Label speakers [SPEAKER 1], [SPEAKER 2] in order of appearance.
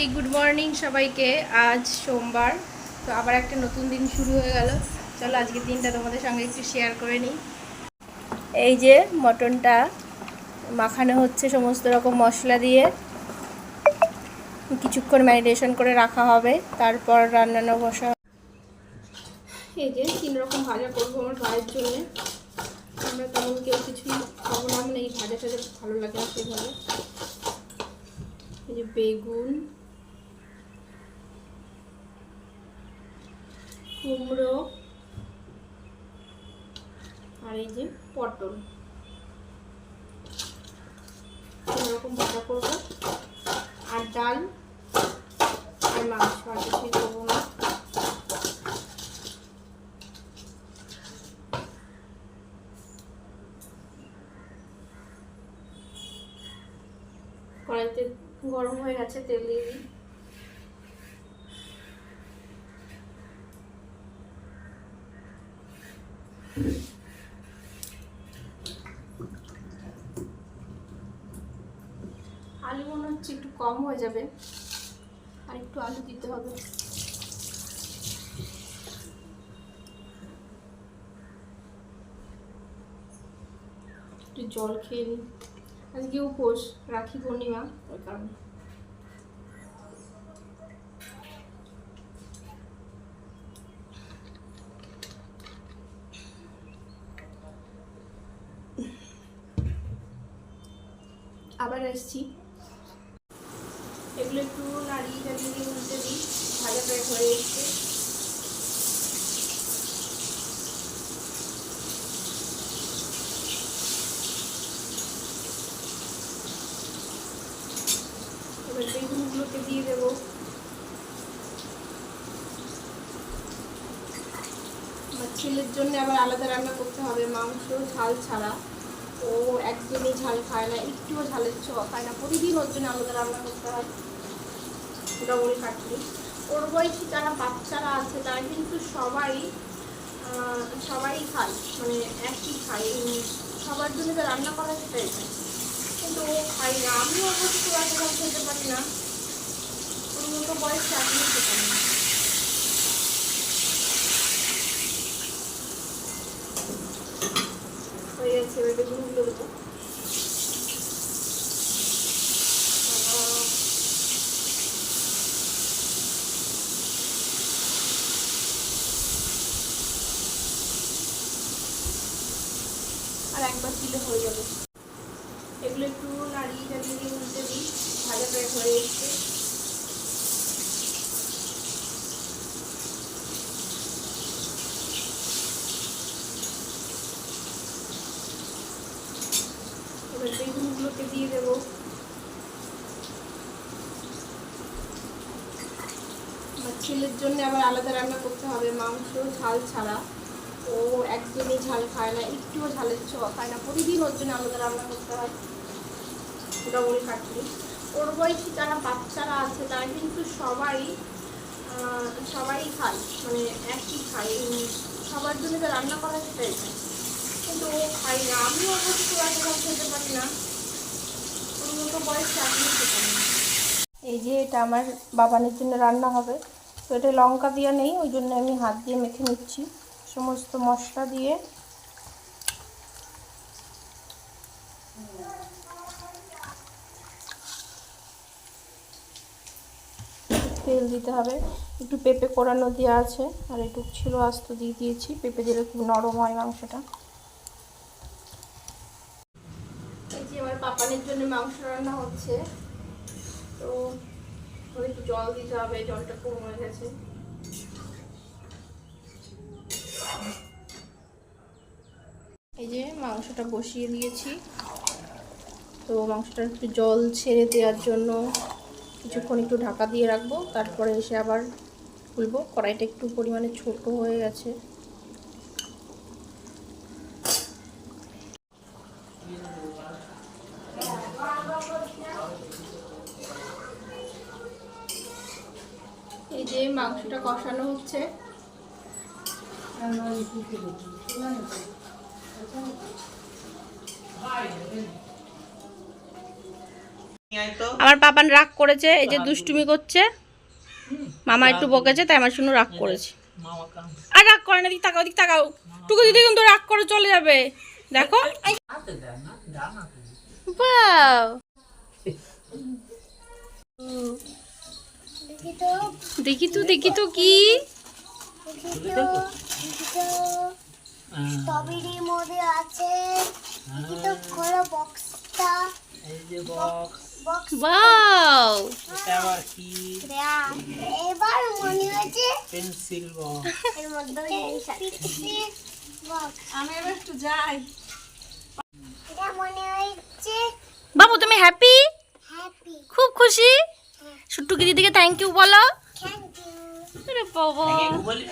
[SPEAKER 1] Hi good morning সবাইকে। আজ সোমবার, তো আবার একটা নতুন দিন শুরু হয়ে গেল। চলো আজকের দিনটা তোমাদের সঙ্গে একটু শেয়ার করে নিই। এই যে মটনটা, মাখানো হচ্ছে সমস্ত রকম মশলা দিয়ে। কিছুক্ষণ ম্যারিনেশন করে রাখা হবে, তারপর রান্নানো বসা এই যে তিন রকম ভাজা করব আমার ভাইয়ের জন্য। আমরা তেমন কেউ কিছুই খাব না মানে এই ভাজা টাজা ভালো লাগে না সেভাবে এই যে বেগুন কুমড়ো আর এই যে পটল। এরকম ভাজা করব। আর ডাল আর মাংস, আর কিছুই করব না। কড়াইতে গরম হয়ে গেছে, তেল দিয়ে দিই। আলু মনে হচ্ছে একটু কম হয়ে যাবে। আর একটু আলু দিতে হবে। একটু জল খেয়ে নিই আজকে উপোস রাখি পূর্ণিমা, ওই কারণে। আবার এসছি এগুলো একটু নাড়িয়ে দিয়ে উল্টে দিই ভাজা প্রায় হয়ে এসছে এবার বেগুনগুলোকে দিয়ে দেবো। ছেলের জন্য আবার আলাদা রান্না করতে হবে, মাংস, ঝাল ছাড়া। ও একদমই ঝাল খায় না, একটুও ঝালের ছোঁয়া খায় না। প্রতিদিন ওর জন্য আলাদা রান্না করতে হয়। ডবল খাটনি। ওর বয়সী যারা বাচ্চারা আছে, তারা কিন্তু সবাই সবাই খায়। মানে একই খায়। সবার জন্য যা রান্না করা সেটাই কিন্তু ও খাই না। আমিও অবশ্য খুব খেতে পারি না। ওর মতো বয়সে আমিও খেতে পারি না। আর একবার দিলে হয়ে যাবে। এগুলো একটু নাড়িয়ে চালিয়ে উল্টে দিই, ভাজা প্রায় হয়ে এসছে। এবার বেগুনগুলোকে দিয়ে দেবো ছেলের জন্য আবার আলাদা রান্না করতে হবে, মাংস, ঝাল ছাড়া। ও একদমই ঝাল খায় না, একটুও ঝালের ছোঁয়া খায় না। প্রতিদিন ওর জন্য আলাদা রান্না করতে হয়। ডবল খাটনি। ওর বয়সী যারা বাচ্চারা আছে, তারা কিন্তু সবাই সবাই খায়। মানে একই খায়। সবার জন্য যা রান্না করা সেটাই কিন্তু ও খায় না। আমিও অবশ্য পারি না। মতো এই যে এটা আমার বাবানের জন্য রান্না হবে। তো এটা লঙ্কা দেওয়া নেই, ওই জন্য আমি হাত দিয়ে মেখে নিচ্ছি। সমস্ত মশলা দিয়ে। তেল দিতে হবে। একটু পেঁপে কোরানো দেওয়া আছে, আর একটু ছিল আস্ত দিয়ে দিয়েছি। পেঁপে দিলে খুব নরম হয় মাংসটা এই যে আমার পাপানের জন্য মাংস রান্না হচ্ছে। তো একটু জল দিতে হবে, জলটা কম গেছে। এই যে মাংসটা বসিয়ে দিয়েছি। তো মাংসটা একটু জল ছেড়ে দেওয়ার জন্য কিছুক্ষণ একটু ঢাকা দিয়ে রাখব। তারপরে এসে আবার খুলবো। কড়াইটা একটু পরিমাণে ছোট হয়ে গেছে। যে মাংসটা কষানো হচ্ছে। আমার পাপান রাগ করেছে এই যে দুষ্টুমি করছে। মামা একটু বকেছে তাই আমার শুনে রাগ করেছে। আর রাগ করে না দিক তাকাও দিক তাকাও। টুকু দিদি কিন্তু রাগ করে চলে যাবে। দেখো। বাও
[SPEAKER 2] দেখি তো
[SPEAKER 1] দেখি তো কি?
[SPEAKER 2] স্ট্রবেরির মধ্যে আছে। দেখি তো খোলো বক্সটা।
[SPEAKER 3] এই যে বক্স।
[SPEAKER 2] বক্স।
[SPEAKER 1] বাও
[SPEAKER 3] এটা আবার কি?
[SPEAKER 2] এবার মনে হয়েছে
[SPEAKER 3] পেন্সিল বক্স।
[SPEAKER 2] এর মধ্যে জিনিস বক্স
[SPEAKER 1] আমি এবার একটু যাই
[SPEAKER 2] এটা মনে হচ্ছে
[SPEAKER 1] বাবু তুমি হ্যাপি
[SPEAKER 2] হ্যাপি
[SPEAKER 1] খুব সুট্টুকি দিদিকে থ্যাংক ইউ বলো।
[SPEAKER 2] থ্যাংক ইউ
[SPEAKER 1] আরে বাবা।
[SPEAKER 3] বলি।